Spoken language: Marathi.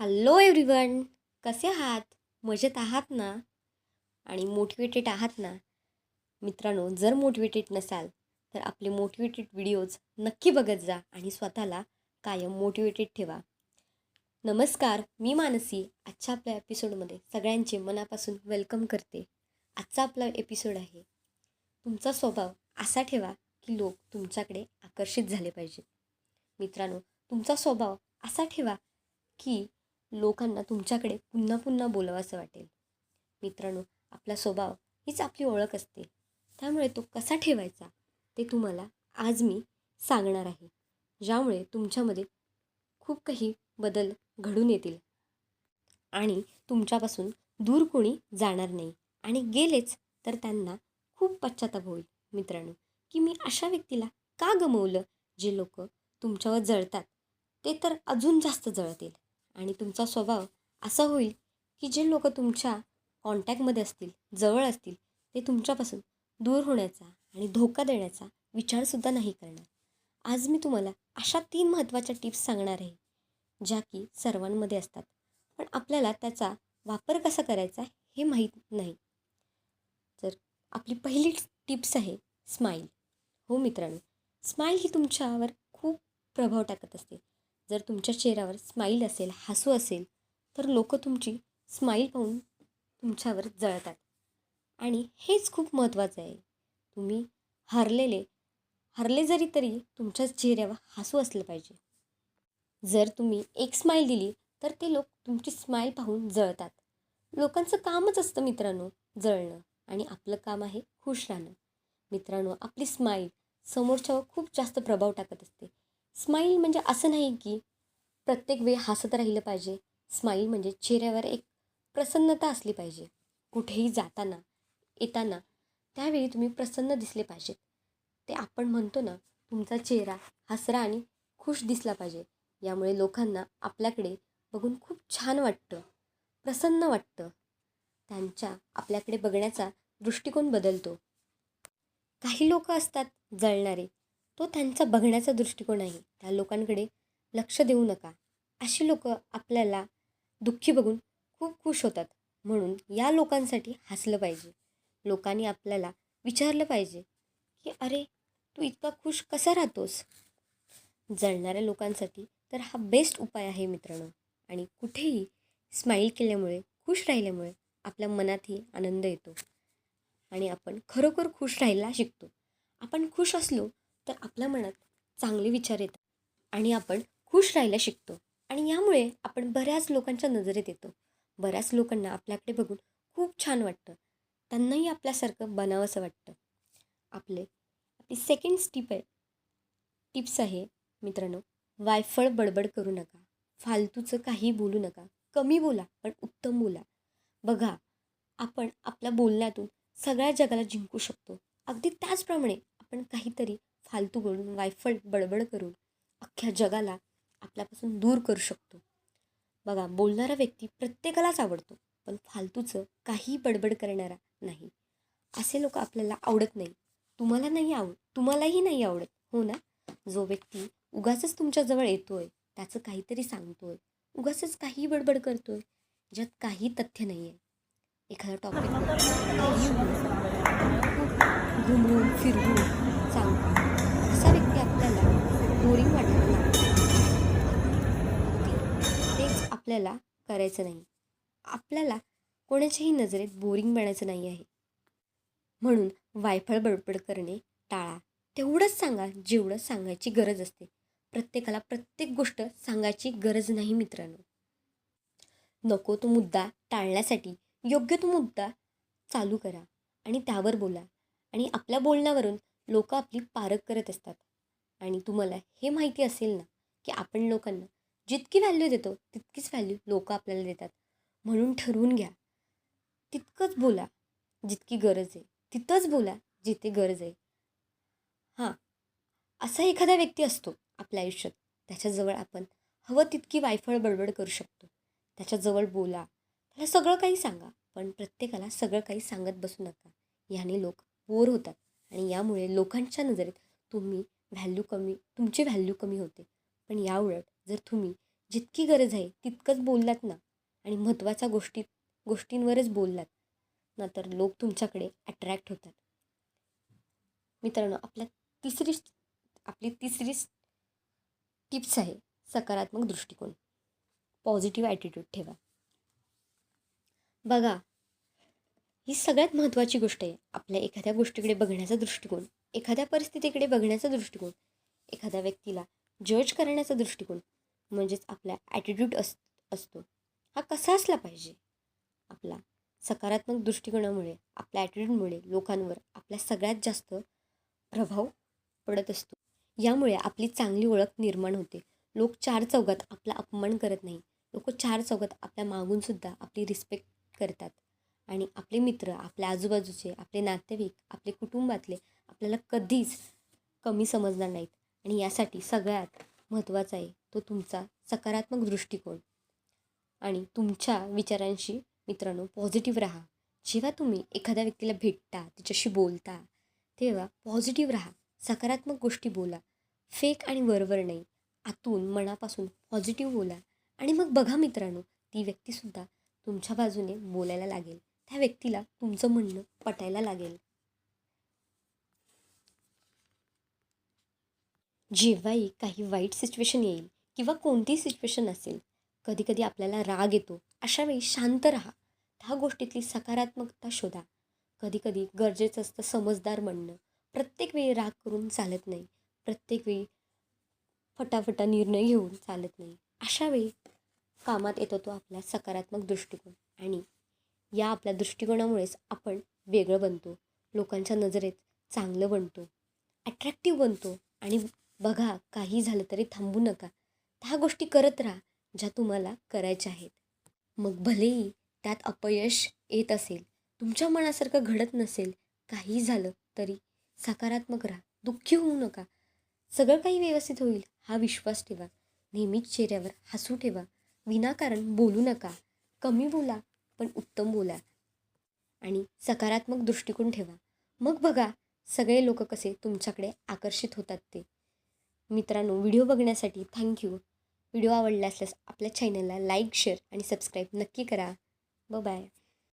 हॅलो एव्हरीवन कसे आहात? मजेत आहात ना? आणि मोटिवेटेड आहात ना? मित्रांनो जर मोटिवेटेड नसाल तर आपले मोटिवेटेड व्हिडिओज नक्की बघत जा आणि स्वतःला कायम मोटिवेटेड ठेवा. नमस्कार मी मानसी. आजच्या आपल्या एपिसोडमध्ये सगळ्यांचे मनापासून वेलकम करते. आजचा आपला एपिसोड आहे तुमचा स्वभाव असा ठेवा की लोक तुमच्याकडे आकर्षित झाले पाहिजेत. मित्रांनो तुमचा स्वभाव असा ठेवा की लोकांना तुमच्याकडे पुन्हा पुन्हा बोलावंसं वाटेल. मित्रांनो आपला स्वभाव हीच आपली ओळख असते. त्यामुळे तो कसा ठेवायचा ते तुम्हाला आज मी सांगणार आहे. ज्यामुळे तुमच्यामध्ये खूप काही बदल घडून येतील आणि तुमच्यापासून दूर कोणी जाणार नाही आणि गेलेच तर त्यांना खूप पश्चाताप होईल. मित्रांनो की मी अशा व्यक्तीला का गमवलं? जे लोक तुमच्यावर जळतात ते तर अजून जास्त जळतील. आणि तुमचा स्वभाव असा होईल की जे लोक तुमच्या कॉन्टॅक्टमध्ये असतील जवळ असतील ते तुमच्यापासून दूर होण्याचा आणि धोका देण्याचा विचारसुद्धा नाही करणार. आज मी तुम्हाला अशा तीन महत्त्वाच्या टिप्स सांगणार आहे ज्या की सर्वांमध्ये असतात. पण आपल्याला त्याचा वापर कसा करायचा हे माहीत नाही. तर आपली पहिली टिप्स आहे स्माईल हो मित्रांनो स्माईल ही तुमच्यावर खूप प्रभाव टाकत असते. जर तुमच्या चेहऱ्यावर स्माईल असेल हसू असेल तर लोक तुमची स्माईल पाहून तुमच्यावर जळतात. आणि हेच खूप महत्त्वाचं आहे. तुम्ही हरलेले हरले जरी तरी तुमच्या चेहऱ्यावर हसू असलं पाहिजे. जर तुम्ही एक स्माईल दिली तर ते लोक तुमची स्माईल पाहून जळतात. लोकांचं कामच असतं मित्रांनो जळणं. आणि आपलं काम आहे खुश राहणं. मित्रांनो आपली स्माईल समोरच्यावर खूप जास्त प्रभाव टाकत असते. स्माईल म्हणजे असं नाही की प्रत्येक वेळ हसत राहिलं पाहिजे. स्माईल म्हणजे चेहऱ्यावर एक प्रसन्नता असली पाहिजे. कुठेही जाताना येताना त्यावेळी तुम्ही प्रसन्न दिसले पाहिजेत. ते आपण म्हणतो ना तुमचा चेहरा हसरा आणि खुश दिसला पाहिजे. यामुळे लोकांना आपल्याकडे बघून खूप छान वाटतं. प्रसन्न वाटतं. त्यांच्या आपल्याकडे बघण्याचा दृष्टिकोन बदलतो. काही लोक असतात जळणारे. तो त्यांचा बघण्याचा दृष्टिकोन आहे. त्या लोकांकडे लक्ष देऊ नका. अशी लोक आपल्याला दुःखी बघून खूप खुश होतात. म्हणून या लोकांसाठी हसलं पाहिजे. लोकांनी आपल्याला विचारलं पाहिजे की अरे तू इतका खुश कसा राहतोस? जळणाऱ्या लोकांसाठी तर हा बेस्ट उपाय आहे मित्रांनो. आणि कुठेही स्माईल केल्यामुळे खुश राहिल्यामुळे आपल्या मनातही आनंद येतो. आणि आपण खरोखर खुश राहायला शिकतो. आपण खुश असलो तर आपल्या मनात चांगले विचार येतात आणि आपण खुश राहायला शिकतो. आणि यामुळे आपण बऱ्याच लोकांच्या नजरेत येतो. बऱ्याच लोकांना आपल्याकडे बघून खूप छान वाटतं. त्यांनाही आपल्यासारखं बनावंसं वाटतं. आपले आपली सेकंड स्टिप आहे. टिप्स आहे मित्रांनो वायफळ बडबड करू नका. फालतूचं काही बोलू नका. कमी बोला पण उत्तम बोला. बघा आपण आपल्या बोलण्यातून सगळ्या जगाला जिंकू शकतो. अगदी त्याचप्रमाणे आपण काहीतरी फालतू बोलून वायफळ बडबड करून अख्ख्या जगाला आपल्यापासून दूर करू शकतो. बघा बोलणारा व्यक्ती प्रत्येकालाच आवडतो पण फालतूचं काही बडबड करणारा नाही. असे लोक आपल्याला आवडत नाही. तुम्हाला नाही आवड तुम्हालाही नाही आवडत हो ना? जो व्यक्ती उगाचच तुमच्याजवळ येतोय त्याचं काहीतरी सांगतोय उगाचच काही बडबड करतोय ज्यात काही तथ्य नाही आहे एखादा टॉपिक घुमून फिरवून सांगतो असा व्यक्ती आपल्याला बोरिंग वाटायला लागतो तेच आपल्याला करायचं नाही. आपल्याला कोणाच्याही नजरेत बोरिंग बनायचं नाही आहे. म्हणून वायफळ बडबड करणे टाळा. तेवढंच सांगा जेवढं सांगायची गरज असते. प्रत्येकाला प्रत्येक गोष्ट सांगायची गरज नाही मित्रांनो. नको तो मुद्दा टाळण्यासाठी योग्य तो मुद्दा चालू करा आणि त्यावर बोला. आणि आपल्या बोलण्यावरून लोक आपली पारख करत असतात. आणि तुम्हाला हे माहिती असेल ना की आपण लोकांना जितकी व्हॅल्यू देतो तितकीच व्हॅल्यू लोक आपल्याला देतात. म्हणून ठरवून घ्या. तितकंच बोला जितकी गरज आहे. तिथंच बोला जिथे गरज आहे. हां असा एखादा व्यक्ती असतो आपल्या आयुष्यात. त्याच्याजवळ आपण हवं तितकी वायफळ बडबड करू शकतो. त्याच्याजवळ बोला. त्याला सगळं काही सांगा पण प्रत्येकाला सगळं काही सांगत बसू नका. याने लोक बोर होतात. आणि यामुळे लोकांच्या नजरेत तुम्ही व्हॅल्यू कमी तुमची व्हॅल्यू कमी होते. पण याउलट जर तुम्ही जितकी गरज आहे तितकंच बोललात ना आणि महत्त्वाच्या गोष्टी गोष्टींवरच बोललात ना तर लोक तुमच्याकडे अट्रॅक्ट होतात. मित्रांनो आपल्या तिसरी आपली तिसरी टिप्स आहे सकारात्मक दृष्टिकोन. पॉझिटिव्ह ॲटिट्यूड ठेवा. बघा ही सगळ्यात महत्त्वाची गोष्ट आहे. आपल्या एखाद्या गोष्टीकडे बघण्याचा दृष्टिकोन एखाद्या परिस्थितीकडे बघण्याचा दृष्टिकोन एखाद्या व्यक्तीला जज करण्याचा दृष्टिकोन म्हणजेच आपला ॲटिट्यूड अस असतो. हा कसा असला पाहिजे? आपला सकारात्मक दृष्टिकोनामुळे आपल्या ॲटिट्यूडमुळे लोकांवर आपल्या सगळ्यात जास्त प्रभाव पडत असतो. यामुळे आपली चांगली ओळख निर्माण होते. लोक चार चौघात आपला अपमान करत नाही. लोक चार चौघात आपल्या मागूनसुद्धा आपली रिस्पेक्ट करतात. आणि आपले मित्र आपल्या आजूबाजूचे आपले नातेवाईक आपले कुटुंबातले आपल्याला कधीच कमी समजणार नाहीत. आणि यासाठी सगळ्यात महत्त्वाचा आहे तो तुमचा सकारात्मक दृष्टिकोन. आणि तुमच्या विचारांशी मित्रांनो पॉझिटिव्ह राहा. जेव्हा तुम्ही एखाद्या व्यक्तीला भेटता तिच्याशी बोलता तेव्हा पॉझिटिव्ह राहा. सकारात्मक गोष्टी बोला. फेक आणि वरवर नाही. आतून मनापासून पॉझिटिव्ह बोला. आणि मग बघा मित्रांनो ती व्यक्तीसुद्धा तुमच्या बाजूने बोलायला लागेल. त्या व्यक्तीला तुमचं म्हणणं पटायला लागेल. जेव्हाही काही वाईट सिच्युएशन येईल किंवा कोणतीही सिच्युएशन असेल कधीकधी आपल्याला राग येतो. अशा वेळी शांत राहा. त्या गोष्टीतली सकारात्मकता शोधा. कधीकधी गरजेचं असतं समजदार म्हणणं. प्रत्येक वेळी राग करून चालत नाही. प्रत्येक वेळी फटाफटा निर्णय घेऊन चालत नाही. अशा वेळी कामात येतो तो आपला सकारात्मक दृष्टिकोन आणि या आपल्या दृष्टिकोनामुळेच आपण वेगळं बनतो. लोकांच्या नजरेत चांगलं बनतो. ॲट्रॅक्टिव्ह बनतो. आणि बघा काही झालं तरी थांबू नका. त्या गोष्टी करत राहा ज्या तुम्हाला करायच्या आहेत. मग भलेही त्यात अपयश येत असेल तुमच्या मनासारखं घडत नसेल काही झालं तरी सकारात्मक राहा. दुःखी होऊ नका. सगळं काही व्यवस्थित होईल हा विश्वास ठेवा. नेहमीच चेहऱ्यावर हसू ठेवा. विनाकारण बोलू नका. कमी बोला. पण उत्तम बोला. आणि सकारात्मक दृष्टिकोन ठेवा. मग बघा सगळे लोक कसे तुमच्याकडे आकर्षित होतात ते. मित्रांनो व्हिडिओ बघण्यासाठी थँक्यू व्हिडिओ आवडला असल्यास आपल्या चॅनलला लाईक शेअर आणि सबस्क्राईब नक्की करा. ब बाय